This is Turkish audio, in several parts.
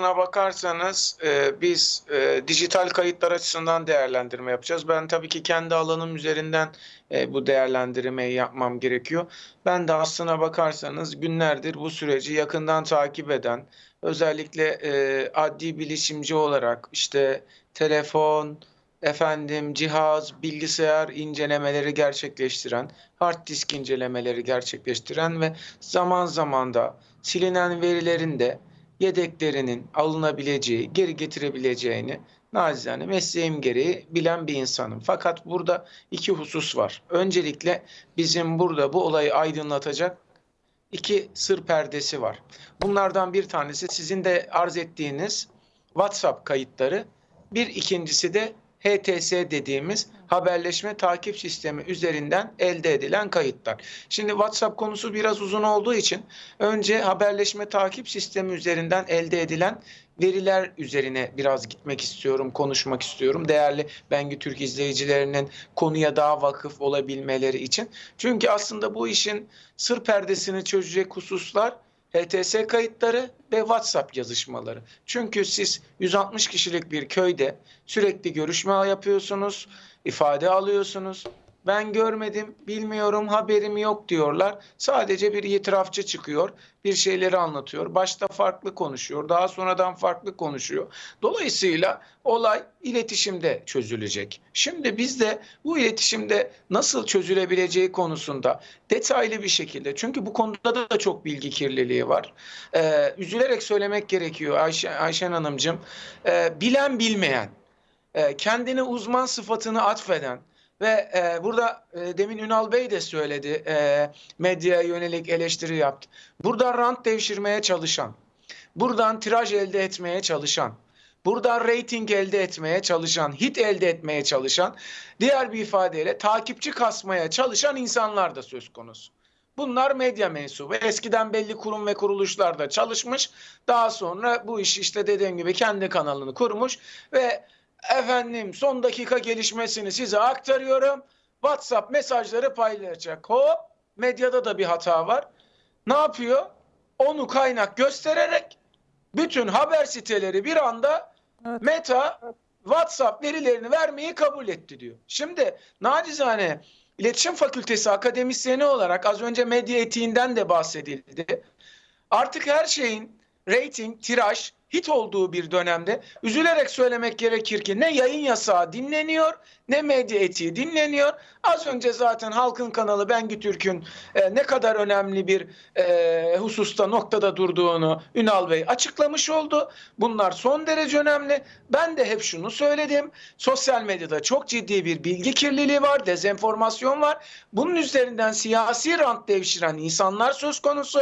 bakarsanız e, biz e, dijital kayıtlar açısından değerlendirme yapacağız. Ben tabii ki kendi alanım üzerinden e, bu değerlendirmeyi yapmam gerekiyor. Ben de aslına bakarsanız günlerdir bu süreci yakından takip eden, özellikle e, adli bilişimci olarak işte telefon, efendim cihaz, bilgisayar incelemeleri gerçekleştiren, hard disk incelemeleri gerçekleştiren ve zaman zaman da silinen verilerin de yedeklerinin alınabileceği, geri getirebileceğini nacizane mesleğim gereği bilen bir insanım. Fakat burada iki husus var. Öncelikle bizim burada bu olayı aydınlatacak iki sır perdesi var. Bunlardan bir tanesi sizin de arz ettiğiniz WhatsApp kayıtları. Bir ikincisi de HTS dediğimiz haberleşme takip sistemi üzerinden elde edilen kayıtlar. Şimdi WhatsApp konusu biraz uzun olduğu için önce haberleşme takip sistemi üzerinden elde edilen veriler üzerine biraz gitmek istiyorum, konuşmak istiyorum. Değerli Bengü Türk izleyicilerinin konuya daha vakıf olabilmeleri için. Çünkü aslında bu işin sır perdesini çözecek hususlar HTS kayıtları ve WhatsApp yazışmaları. Çünkü siz 160 kişilik bir köyde sürekli görüşme yapıyorsunuz, ifade alıyorsunuz. Ben görmedim, bilmiyorum, haberim yok diyorlar. Sadece bir itirafçı çıkıyor, bir şeyleri anlatıyor. Başta farklı konuşuyor, daha sonradan farklı konuşuyor. Dolayısıyla olay iletişimde çözülecek. Şimdi biz de bu iletişimde nasıl çözülebileceği konusunda detaylı bir şekilde, çünkü bu konuda da çok bilgi kirliliği var. Ee, üzülerek söylemek gerekiyor Ayşe, Ayşen Hanımcığım. Ee, bilen bilmeyen, e, kendine uzman sıfatını atfeden, ve e, burada e, demin Ünal Bey de söyledi, e, medyaya yönelik eleştiri yaptı. Buradan rant devşirmeye çalışan, buradan tiraj elde etmeye çalışan, buradan reyting elde etmeye çalışan, hit elde etmeye çalışan, diğer bir ifadeyle takipçi kasmaya çalışan insanlar da söz konusu. Bunlar medya mensubu. Eskiden belli kurum ve kuruluşlarda çalışmış. Daha sonra bu iş işte dediğim gibi kendi kanalını kurmuş ve Efendim son dakika gelişmesini size aktarıyorum. WhatsApp mesajları paylaşacak. Hop medyada da bir hata var. Ne yapıyor? Onu kaynak göstererek bütün haber siteleri bir anda evet. Meta WhatsApp verilerini vermeyi kabul etti diyor. Şimdi nacizane İletişim Fakültesi akademisyeni olarak az önce medya etiğinden de bahsedildi. Artık her şeyin rating, tiraj, hit olduğu bir dönemde üzülerek söylemek gerekir ki ne yayın yasağı dinleniyor ne medya etiği dinleniyor. Az önce zaten halkın kanalı Bengü Türk'ün e, ne kadar önemli bir e, hususta noktada durduğunu Ünal Bey açıklamış oldu. Bunlar son derece önemli. Ben de hep şunu söyledim. Sosyal medyada çok ciddi bir bilgi kirliliği var, dezenformasyon var. Bunun üzerinden siyasi rant devşiren insanlar söz konusu.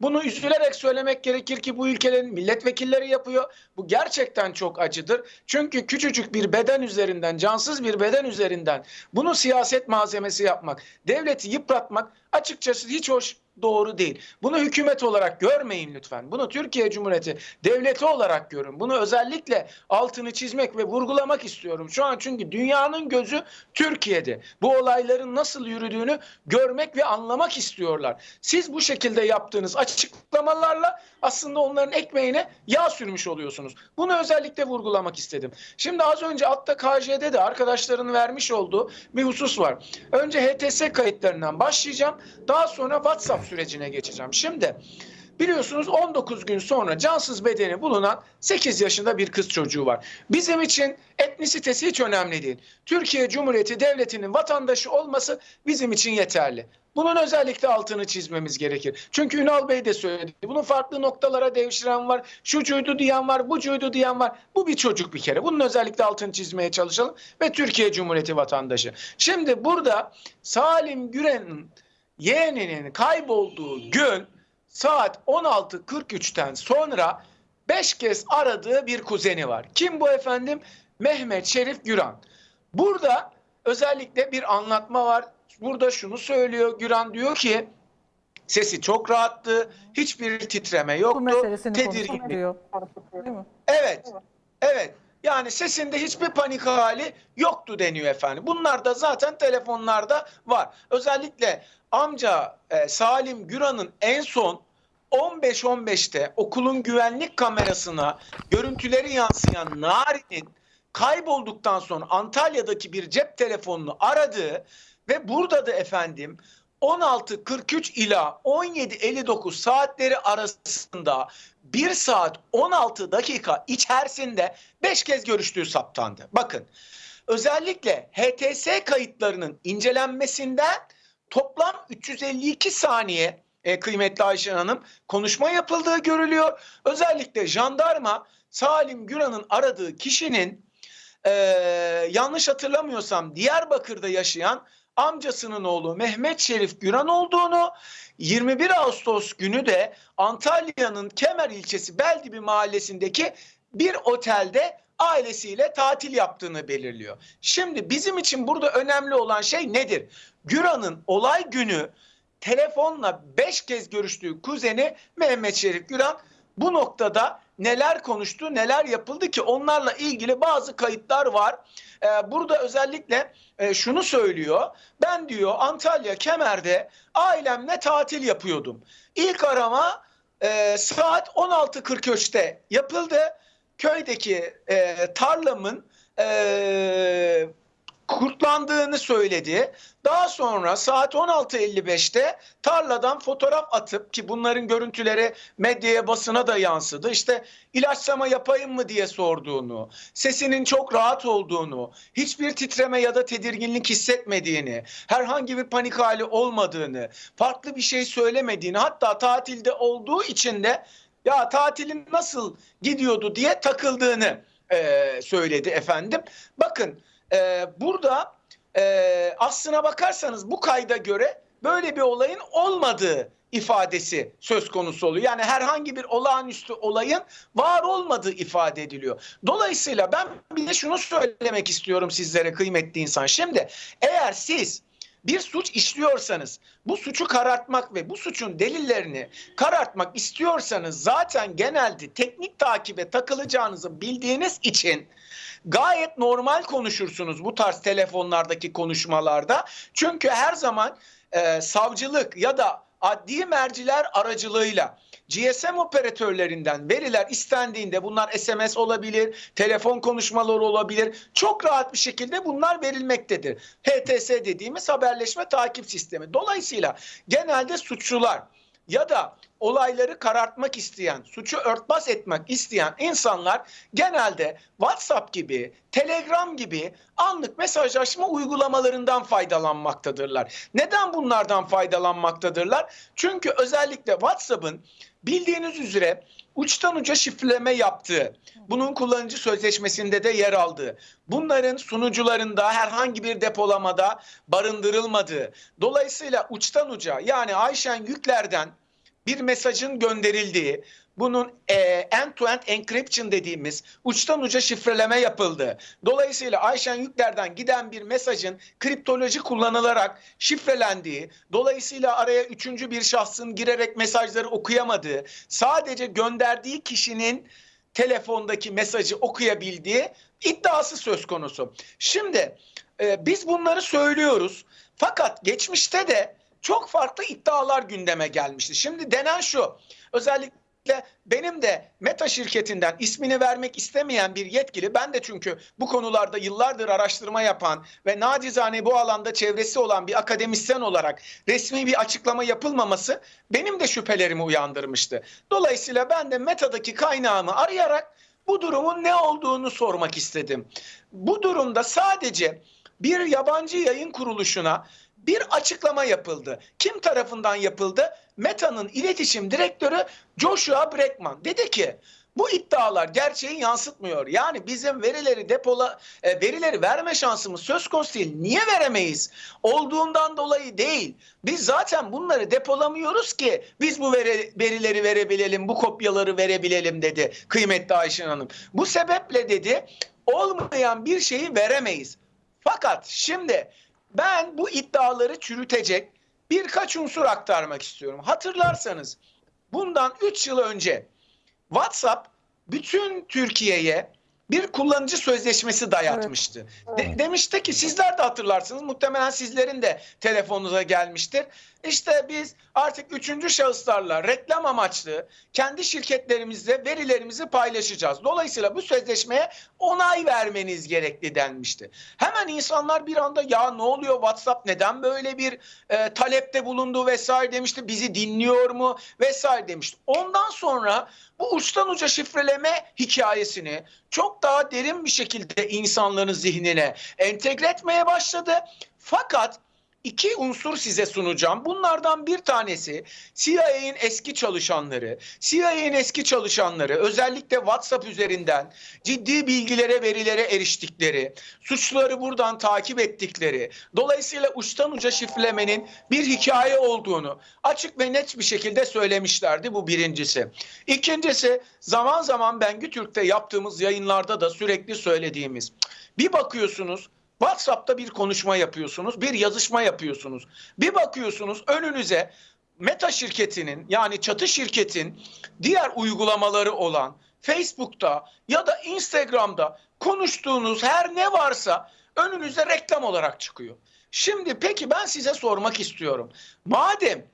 Bunu üzülerek söylemek gerekir ki bu ülkenin milletvekilleri yapıyor. Bu gerçekten çok acıdır. Çünkü küçücük bir beden üzerinden, cansız bir beden üzerinden bunu siyaset malzemesi yapmak, devleti yıpratmak açıkçası hiç hoş doğru değil. Bunu hükümet olarak görmeyin lütfen. Bunu Türkiye Cumhuriyeti devleti olarak görün. Bunu özellikle altını çizmek ve vurgulamak istiyorum. Şu an çünkü dünyanın gözü Türkiye'de. Bu olayların nasıl yürüdüğünü görmek ve anlamak istiyorlar. Siz bu şekilde yaptığınız açıklamalarla aslında onların ekmeğine yağ sürmüş oluyorsunuz. Bunu özellikle vurgulamak istedim. Şimdi az önce altta KJ'de de arkadaşların vermiş olduğu bir husus var. Önce HTS kayıtlarından başlayacağım. Daha sonra WhatsApp sürecine geçeceğim. Şimdi biliyorsunuz 19 gün sonra cansız bedeni bulunan 8 yaşında bir kız çocuğu var. Bizim için etnisitesi hiç önemli değil. Türkiye Cumhuriyeti Devleti'nin vatandaşı olması bizim için yeterli. Bunun özellikle altını çizmemiz gerekir. Çünkü Ünal Bey de söyledi. Bunun farklı noktalara devşiren var. Şucuydu diyen var, bucuydu diyen var. Bu bir çocuk bir kere. Bunun özellikle altını çizmeye çalışalım. Ve Türkiye Cumhuriyeti vatandaşı. Şimdi burada Salim Güren'in yeğeninin kaybolduğu gün saat 16.43'ten sonra 5 kez aradığı bir kuzeni var. Kim bu efendim? Mehmet Şerif Güran. Burada özellikle bir anlatma var. Burada şunu söylüyor. Güran diyor ki sesi çok rahattı. Hiçbir titreme yoktu. Bu meselesini Tedirgin. diyor. Değil mi? Evet. Evet. Yani sesinde hiçbir panik hali yoktu deniyor efendim. Bunlar da zaten telefonlarda var. Özellikle amca e, Salim Güran'ın en son 15-15'te okulun güvenlik kamerasına görüntüleri yansıyan Nari'nin kaybolduktan sonra Antalya'daki bir cep telefonunu aradığı ve burada da efendim 16.43 ila 17.59 saatleri arasında 1 saat 16 dakika içerisinde 5 kez görüştüğü saptandı. Bakın özellikle HTS kayıtlarının incelenmesinden toplam 352 saniye e, kıymetli Ayşen Hanım konuşma yapıldığı görülüyor. Özellikle jandarma Salim Güran'ın aradığı kişinin e, yanlış hatırlamıyorsam Diyarbakır'da yaşayan amcasının oğlu Mehmet Şerif Güran olduğunu 21 Ağustos günü de Antalya'nın Kemer ilçesi Beldibi mahallesindeki bir otelde ailesiyle tatil yaptığını belirliyor. Şimdi bizim için burada önemli olan şey nedir? Güran'ın olay günü telefonla 5 kez görüştüğü kuzeni Mehmet Şerif Güran bu noktada neler konuştu, neler yapıldı ki onlarla ilgili bazı kayıtlar var. Ee, burada özellikle e, şunu söylüyor. Ben diyor Antalya Kemer'de ailemle tatil yapıyordum. İlk arama e, saat 16.43'te yapıldı. Köydeki e, tarlamın e, kurtlandığını söyledi. Daha sonra saat 16.55'te tarladan fotoğraf atıp ki bunların görüntüleri medyaya basına da yansıdı. İşte ilaçlama yapayım mı diye sorduğunu, sesinin çok rahat olduğunu, hiçbir titreme ya da tedirginlik hissetmediğini, herhangi bir panik hali olmadığını, farklı bir şey söylemediğini hatta tatilde olduğu için de ya tatilin nasıl gidiyordu diye takıldığını e, söyledi efendim. Bakın e, burada e, aslına bakarsanız bu kayda göre böyle bir olayın olmadığı ifadesi söz konusu oluyor. Yani herhangi bir olağanüstü olayın var olmadığı ifade ediliyor. Dolayısıyla ben bir de şunu söylemek istiyorum sizlere kıymetli insan. Şimdi eğer siz bir suç işliyorsanız bu suçu karartmak ve bu suçun delillerini karartmak istiyorsanız zaten genelde teknik takibe takılacağınızı bildiğiniz için gayet normal konuşursunuz bu tarz telefonlardaki konuşmalarda. Çünkü her zaman e, savcılık ya da adli merciler aracılığıyla GSM operatörlerinden veriler istendiğinde bunlar SMS olabilir, telefon konuşmaları olabilir. Çok rahat bir şekilde bunlar verilmektedir. HTS dediğimiz haberleşme takip sistemi. Dolayısıyla genelde suçlular ya da olayları karartmak isteyen, suçu örtbas etmek isteyen insanlar genelde WhatsApp gibi, Telegram gibi anlık mesajlaşma uygulamalarından faydalanmaktadırlar. Neden bunlardan faydalanmaktadırlar? Çünkü özellikle WhatsApp'ın bildiğiniz üzere uçtan uca şifreleme yaptığı, bunun kullanıcı sözleşmesinde de yer aldığı, bunların sunucularında herhangi bir depolamada barındırılmadığı, dolayısıyla uçtan uca yani Ayşen Yükler'den bir mesajın gönderildiği, bunun e, end-to-end encryption dediğimiz uçtan uca şifreleme yapıldı. Dolayısıyla Ayşen Yükler'den giden bir mesajın kriptoloji kullanılarak şifrelendiği, dolayısıyla araya üçüncü bir şahsın girerek mesajları okuyamadığı, sadece gönderdiği kişinin telefondaki mesajı okuyabildiği iddiası söz konusu. Şimdi e, biz bunları söylüyoruz. Fakat geçmişte de çok farklı iddialar gündeme gelmişti. Şimdi denen şu. Özellikle benim de Meta şirketinden ismini vermek istemeyen bir yetkili ben de çünkü bu konularda yıllardır araştırma yapan ve nacizane bu alanda çevresi olan bir akademisyen olarak resmi bir açıklama yapılmaması benim de şüphelerimi uyandırmıştı. Dolayısıyla ben de Meta'daki kaynağımı arayarak bu durumun ne olduğunu sormak istedim. Bu durumda sadece bir yabancı yayın kuruluşuna bir açıklama yapıldı. Kim tarafından yapıldı? Meta'nın iletişim direktörü Joshua Breckman dedi ki bu iddialar gerçeği yansıtmıyor. Yani bizim verileri depola e, verileri verme şansımız söz konusu değil. Niye veremeyiz? Olduğundan dolayı değil. Biz zaten bunları depolamıyoruz ki biz bu veri, verileri verebilelim, bu kopyaları verebilelim dedi kıymetli Ayşen Hanım. Bu sebeple dedi olmayan bir şeyi veremeyiz. Fakat şimdi ben bu iddiaları çürütecek birkaç unsur aktarmak istiyorum. Hatırlarsanız bundan 3 yıl önce WhatsApp bütün Türkiye'ye bir kullanıcı sözleşmesi dayatmıştı. De- demişti ki sizler de hatırlarsınız muhtemelen sizlerin de telefonunuza gelmiştir. İşte biz artık üçüncü şahıslarla reklam amaçlı kendi şirketlerimizde verilerimizi paylaşacağız. Dolayısıyla bu sözleşmeye onay vermeniz gerekli denmişti. Hemen insanlar bir anda ya ne oluyor WhatsApp neden böyle bir e, talepte bulundu vesaire demişti. Bizi dinliyor mu vesaire demişti. Ondan sonra bu uçtan uca şifreleme hikayesini çok daha derin bir şekilde insanların zihnine entegre etmeye başladı. Fakat iki unsur size sunacağım. Bunlardan bir tanesi CIA'nin eski çalışanları, CIA'nin eski çalışanları özellikle WhatsApp üzerinden ciddi bilgilere, verilere eriştikleri, suçları buradan takip ettikleri, dolayısıyla uçtan uca şifrelemenin bir hikaye olduğunu açık ve net bir şekilde söylemişlerdi bu birincisi. İkincisi zaman zaman ben Gütürk'te yaptığımız yayınlarda da sürekli söylediğimiz bir bakıyorsunuz WhatsApp'ta bir konuşma yapıyorsunuz, bir yazışma yapıyorsunuz. Bir bakıyorsunuz önünüze Meta şirketinin yani çatı şirketin diğer uygulamaları olan Facebook'ta ya da Instagram'da konuştuğunuz her ne varsa önünüze reklam olarak çıkıyor. Şimdi peki ben size sormak istiyorum. Madem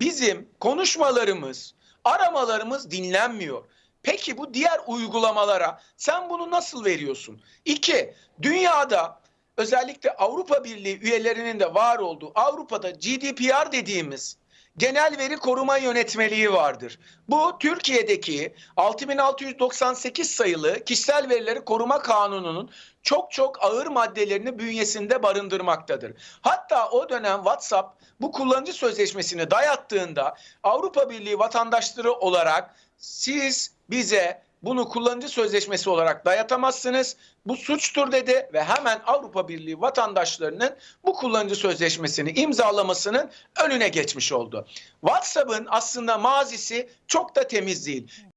bizim konuşmalarımız, aramalarımız dinlenmiyor. Peki bu diğer uygulamalara sen bunu nasıl veriyorsun? İki, dünyada özellikle Avrupa Birliği üyelerinin de var olduğu Avrupa'da GDPR dediğimiz genel veri koruma yönetmeliği vardır. Bu Türkiye'deki 6698 sayılı kişisel verileri koruma kanununun çok çok ağır maddelerini bünyesinde barındırmaktadır. Hatta o dönem WhatsApp bu kullanıcı sözleşmesini dayattığında Avrupa Birliği vatandaşları olarak siz bize bunu kullanıcı sözleşmesi olarak dayatamazsınız. Bu suçtur dedi ve hemen Avrupa Birliği vatandaşlarının bu kullanıcı sözleşmesini imzalamasının önüne geçmiş oldu. WhatsApp'ın aslında mazisi çok da temiz değil.